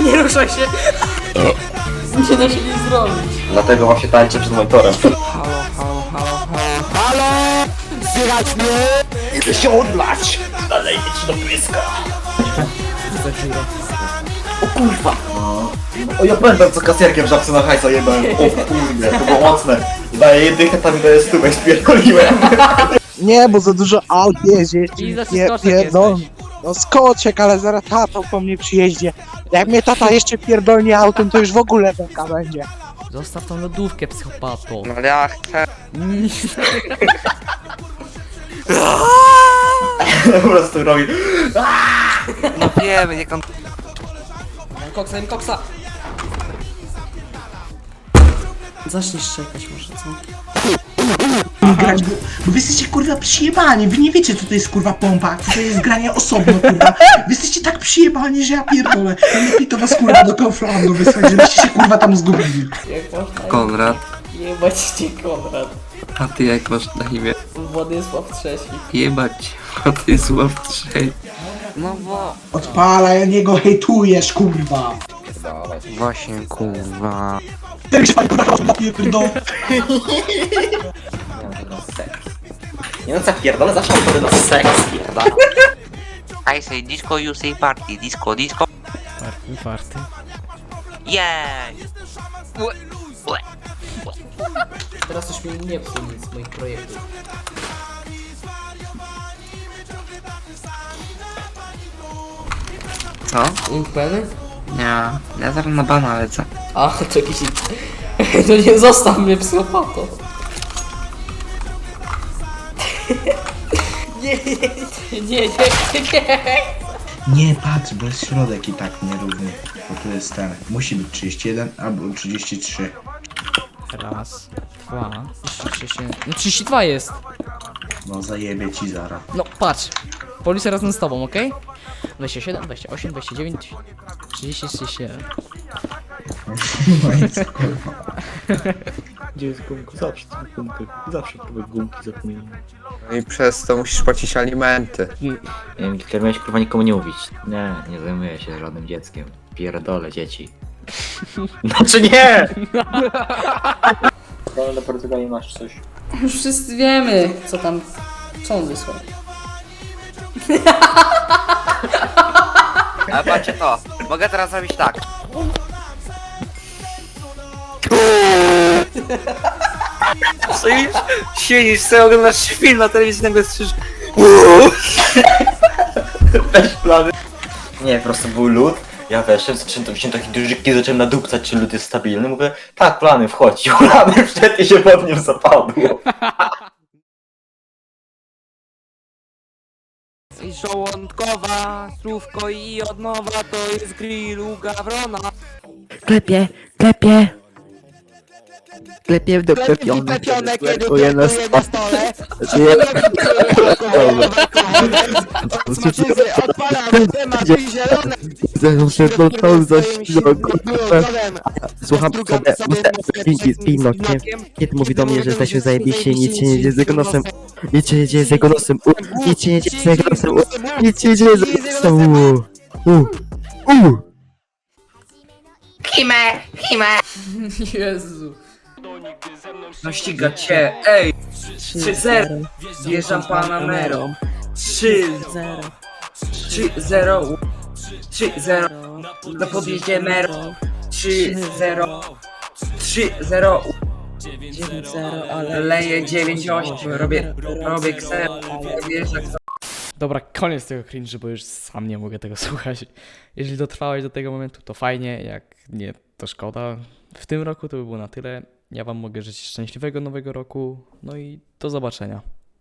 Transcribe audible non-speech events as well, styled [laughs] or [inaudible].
[laughs] Nie ruszaj się! Nie da się nic zrobić. Dlatego właśnie tańczę przed monitorem. Halo, halo, halo, halo. Idę się odlać! Dalej idź do. Za dziura. O kurwa! O ja pamiętam co kasjerkiem żabce na hajsa jebałem. O kurde, to było mocne. Daję jedynkę, tam mi daje stówę, spierdoliłem. Nie, bo za dużo aut jeździ. I za Nie, skoczek nie, no, jesteś. No skoczek, ale zaraz tato po mnie przyjeździe. Jak mnie tata jeszcze pierdolnie autem, to już w ogóle beka będzie. Zostaw tą lodówkę, psychopato. No ja chcę. [laughs] Po prostu robi. No wiemy, jak on... Mam koksa, mam koksa. Zacznij szczekać może, co? Grać, bo, bo wy jesteście kurwa przyjebani, wy nie wiecie co to jest kurwa pompa, co to jest granie osobno kurwa. Wy jesteście tak przyjebani, że ja pierdolę. Lepiej to was kurwa do Kauflandu wysłać, żebyście się kurwa tam zgubili. Jak można Konrad, jebać cię, Konrad? a ty jak masz na imię? Władysław III. Jebać, a ty trzej. No bo... Odpalaj, niego hejtujesz kurwa. Właśnie, kurwa. Ten się pan kurwa chyba pierdolę. Nie no co pierdolę, zawsze mam wtedy na seks, pierdolę. I say disco, you say party. Disco, disco. Farty, farty. Yeah! Ue, ue. Teraz już mi nie psuł nic z moich projektów. Co? Ink Nie, ja zaraz na bana lecę. A, to jakiś... [laughs] To nie zostaw mnie, psychopato. [laughs] Nie, nie, nie, nie, nie, nie. Nie patrz, bo jest środek i tak nierówny. Bo tu jest ten. Musi być 31 albo 33. Raz, dwa, 33, no 32 jest. No zajebie ci zara. No patrz, policja razem z tobą, okej? 27, 28, 29, 30, 37. No i co kurwa. Gdzie jest gumka? Zawsze te gumki, zawsze te gumki zapominam. No i przez to musisz płacić alimenty. Nie wiem, kiedy miałeś kurwa nikomu nie mówić. Nie, nie zajmuję się żadnym dzieckiem. Pierdolę dzieci. [laughs] Znaczy nie! No na Portugalii masz coś. Już wszyscy wiemy, co tam, co on wysłał. [laughs] Ale patrzcie to, mogę teraz zrobić tak. Stoisz, siedzisz, sobie oglądasz film na telewizji, nagle słyszysz Też plany. Nie, po prostu był lód. Ja weszłem, zacząłem, wziąłem taki dużyki, zacząłem nadupcać, czy lód jest stabilny. Mówię, tak, plany, wchodź. [laughs] I plany i się pod nim zapadło. I żołądkowa, słówko i odnowa to jest grill u Gawrona. Klepie, klepie. Klepie w dupę piony. Klepione, kiedy Klepuje na klepuje na stole. Odpalamy temat i zielone. To za Słucham sobie, muszę Pinok, nie? Kiedy mówi do mnie, że jesteśmy zajebiście nic się nie dzieje z jego nosem. Nic się nie dzieje z jego nosem. U, nic się nie dzieje z jego nosem. U, nic się nie dzieje z jego nosem. U, u, u. Jezu. No ściga cię, ej! 3-0, wjeżdżam pana Nero. 3 3-0, 3-0, na podjeździe Mero. 3-0, 3-0, 9-0, ale... leję 9-8, robię, robię kser, wiesz jak Dobra, koniec tego cringe, bo już sam nie mogę tego [laughs] słuchać. Jeżeli dotrwałeś do tego momentu, to fajnie, jak nie, to szkoda. W tym roku to by było na tyle. Ja wam mogę życzyć szczęśliwego nowego roku, no i do zobaczenia.